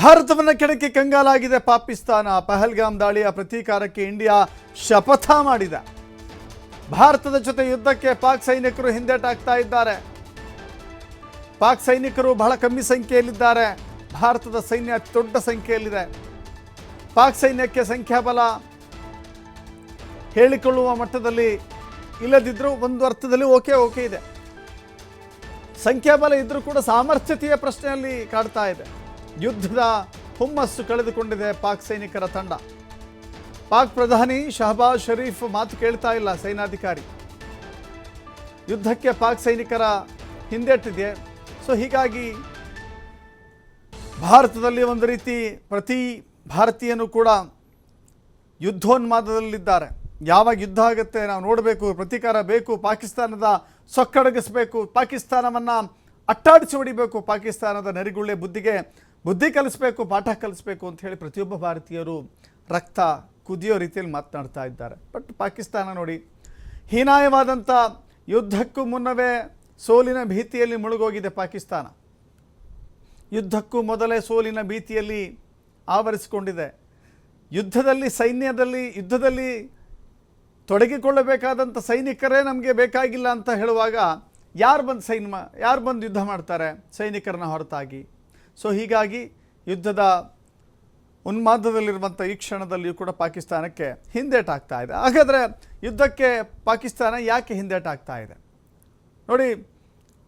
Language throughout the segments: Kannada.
ಭಾರತವನ್ನು ಕೆಡಕ್ಕೆ ಕಂಗಾಲಾಗಿದೆ ಪಾಕಿಸ್ತಾನ. ಪಹಲ್ಗಾಮ್ ದಾಳಿಯ ಪ್ರತೀಕಾರಕ್ಕೆ ಇಂಡಿಯಾ ಶಪಥ ಮಾಡಿದೆ. ಭಾರತದ ಜೊತೆ ಯುದ್ಧಕ್ಕೆ ಪಾಕ್ ಸೈನಿಕರು ಹಿಂದೇಟಾಗ್ತಾ ಇದ್ದಾರೆ. ಪಾಕ್ ಸೈನಿಕರು ಬಹಳ ಕಮ್ಮಿ ಸಂಖ್ಯೆಯಲ್ಲಿದ್ದಾರೆ. ಭಾರತದ ಸೈನ್ಯ ದೊಡ್ಡ ಸಂಖ್ಯೆಯಲ್ಲಿದೆ. ಪಾಕ್ ಸೈನ್ಯಕ್ಕೆ ಸಂಖ್ಯಾಬಲ ಹೇಳಿಕೊಳ್ಳುವ ಮಟ್ಟದಲ್ಲಿ ಇಲ್ಲದಿದ್ದರೂ ಒಂದು ಅರ್ಥದಲ್ಲಿ ಓಕೆ ಓಕೆ ಇದೆ. ಸಂಖ್ಯಾಬಲ ಇದ್ದರೂ ಕೂಡ ಸಾಮರ್ಥ್ಯತೆಯ ಪ್ರಶ್ನೆಯಲ್ಲಿ ಕಾಡ್ತಾ ಇದೆ. ಯುದ್ಧದ ಹುಮ್ಮಸ್ಸು ಕಳೆದುಕೊಂಡಿದೆ ಪಾಕ್ ಸೈನಿಕರ ತಂಡ. ಪಾಕ್ ಪ್ರಧಾನಿ ಶಹಬಾಜ್ ಶರೀಫ್ ಮಾತು ಕೇಳ್ತಾ ಇಲ್ಲ ಸೇನಾಧಿಕಾರಿ. ಯುದ್ಧಕ್ಕೆ ಪಾಕ್ ಸೈನಿಕರ ಹಿಂದೆಟ್ಟಿದೆ ಸೊ ಹೀಗಾಗಿ ಭಾರತದಲ್ಲಿ ಒಂದು ರೀತಿ ಪ್ರತಿ ಭಾರತೀಯನು ಕೂಡ ಯುದ್ಧೋನ್ಮಾದದಲ್ಲಿದ್ದಾರೆ. ಯಾವಾಗ ಯುದ್ಧ ಆಗುತ್ತೆ ನಾವು ನೋಡಬೇಕು, ಪ್ರತೀಕಾರ ಬೇಕು, ಪಾಕಿಸ್ತಾನದ ಸೊಕ್ಕಡಗಿಸಬೇಕು, ಪಾಕಿಸ್ತಾನವನ್ನು ಅಟ್ಟಾಡಿಸಿ ಹೊಡಿಬೇಕು, ಪಾಕಿಸ್ತಾನದ ನೆರಿಗುಳ್ಳೆ ಬುದ್ಧಿಗೆ ಬುದ್ಧಿ ಕಲಿಸ್ಬೇಕು, ಪಾಠ ಕಲಿಸ್ಬೇಕು ಅಂತ ಹೇಳಿ ಪ್ರತಿಯೊಬ್ಬ ಭಾರತೀಯರು ರಕ್ತ ಕುದಿಯೋ ರೀತಿಯಲ್ಲಿ ಮಾತನಾಡ್ತಾ ಇದ್ದಾರೆ. ಬಟ್ ಪಾಕಿಸ್ತಾನ ನೋಡಿ ಹೀನಾಯವಾದಂಥ ಯುದ್ಧಕ್ಕೂ ಮುನ್ನವೇ ಸೋಲಿನ ಭೀತಿಯಲ್ಲಿ ಮುಳುಗೋಗಿದೆ ಪಾಕಿಸ್ತಾನ. ಯುದ್ಧಕ್ಕೂ ಮೊದಲೇ ಸೋಲಿನ ಭೀತಿಯಲ್ಲಿ ಆವರಿಸಿಕೊಂಡಿದೆ. ಯುದ್ಧದಲ್ಲಿ, ಸೈನ್ಯದಲ್ಲಿ, ಯುದ್ಧದಲ್ಲಿ ತೊಡಗಿಕೊಳ್ಳಬೇಕಾದಂಥ ಸೈನಿಕರೇ ನಮಗೆ ಬೇಕಾಗಿಲ್ಲ ಅಂತ ಹೇಳುವಾಗ ಯಾರು ಬಂದು ಸೈನ್ಯ ಯಾರು ಬಂದು ಯುದ್ಧ ಮಾಡ್ತಾರೆ ಸೈನಿಕರನ್ನ ಹೊರತಾಗಿ? ಸೊ ಹೀಗಾಗಿ ಯುದ್ಧದ ಉನ್ಮಾದದಲ್ಲಿರುವಂಥ ಈ ಕ್ಷಣದಲ್ಲಿಯೂ ಕೂಡ ಪಾಕಿಸ್ತಾನಕ್ಕೆ ಹಿಂದೇಟಾಗ್ತಾ ಇದೆ. ಹಾಗಾದರೆ ಯುದ್ಧಕ್ಕೆ ಪಾಕಿಸ್ತಾನ ಯಾಕೆ ಹಿಂದೇಟಾಗ್ತಾ ಇದೆ? ನೋಡಿ,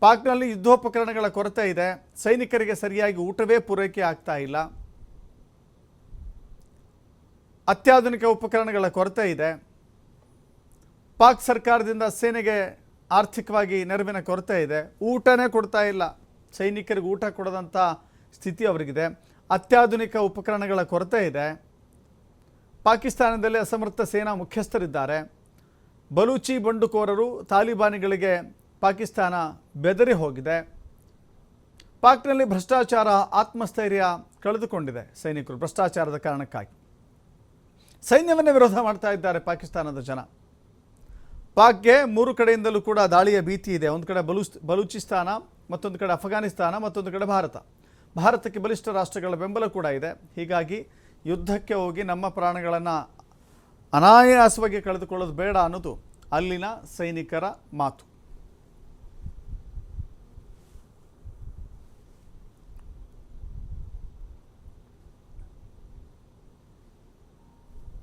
ಪಾಕ್ನಲ್ಲಿ ಯುದ್ಧೋಪಕರಣಗಳ ಕೊರತೆ ಇದೆ. ಸೈನಿಕರಿಗೆ ಸರಿಯಾಗಿ ಊಟವೇ ಪೂರೈಕೆ ಆಗ್ತಾ ಇಲ್ಲ. ಅತ್ಯಾಧುನಿಕ ಉಪಕರಣಗಳ ಕೊರತೆ ಇದೆ. ಪಾಕ್ ಸರ್ಕಾರದಿಂದ ಸೇನೆಗೆ ಆರ್ಥಿಕವಾಗಿ ನೆರವಿನ ಕೊರತೆ ಇದೆ. ಊಟನೇ ಕೊಡ್ತಾ ಇಲ್ಲ. ಸೈನಿಕರಿಗೆ ಊಟ ಕೊಡದಂಥ ಸ್ಥಿತಿ ಅವರಿಗಿದೆ. ಅತ್ಯಾಧುನಿಕ ಉಪಕರಣಗಳ ಕೊರತೆ ಇದೆ. ಪಾಕಿಸ್ತಾನದಲ್ಲಿ ಅಸಮರ್ಥ ಸೇನಾ ಮುಖ್ಯಸ್ಥರಿದ್ದಾರೆ. ಬಲೂಚಿ ಬಂಡುಕೋರರು ತಾಲಿಬಾನಿಗಳಿಗೆ ಪಾಕಿಸ್ತಾನ ಬೆದರಿ ಹೋಗಿದೆ. ಪಾಕ್ನಲ್ಲಿ ಭ್ರಷ್ಟಾಚಾರ ಆತ್ಮಸ್ಥೈರ್ಯ ಕಳೆದುಕೊಂಡಿದೆ ಸೈನಿಕರು ಭ್ರಷ್ಟಾಚಾರದ ಕಾರಣಕ್ಕಾಗಿ. ಸೈನ್ಯವನ್ನೇ ವಿರೋಧ ಮಾಡ್ತಾ ಇದ್ದಾರೆ ಪಾಕಿಸ್ತಾನದ ಜನ. ಪಾಕ್ಗೆ ಮೂರು ಕಡೆಯಿಂದಲೂ ಕೂಡ ದಾಳಿಯ ಭೀತಿ ಇದೆ. ಒಂದು ಕಡೆ ಬಲೂಚ್, ಬಲೂಚಿಸ್ತಾನ, ಮತ್ತೊಂದು ಕಡೆ ಅಫ್ಘಾನಿಸ್ತಾನ, ಮತ್ತೊಂದು ಕಡೆ ಭಾರತ. ಭಾರತಕ್ಕೆ ಬಲಿಷ್ಠ ರಾಷ್ಟ್ರಗಳ ಬೆಂಬಲ ಕೂಡ ಇದೆ. ಹೀಗಾಗಿ ಯುದ್ಧಕ್ಕೆ ಹೋಗಿ ನಮ್ಮ ಪ್ರಾಣಗಳನ್ನು ಅನಾಯಾಸವಾಗಿ ಕಳೆದುಕೊಳ್ಳೋದು ಬೇಡ ಅನ್ನೋದು ಅಲ್ಲಿನ ಸೈನಿಕರ ಮಾತು.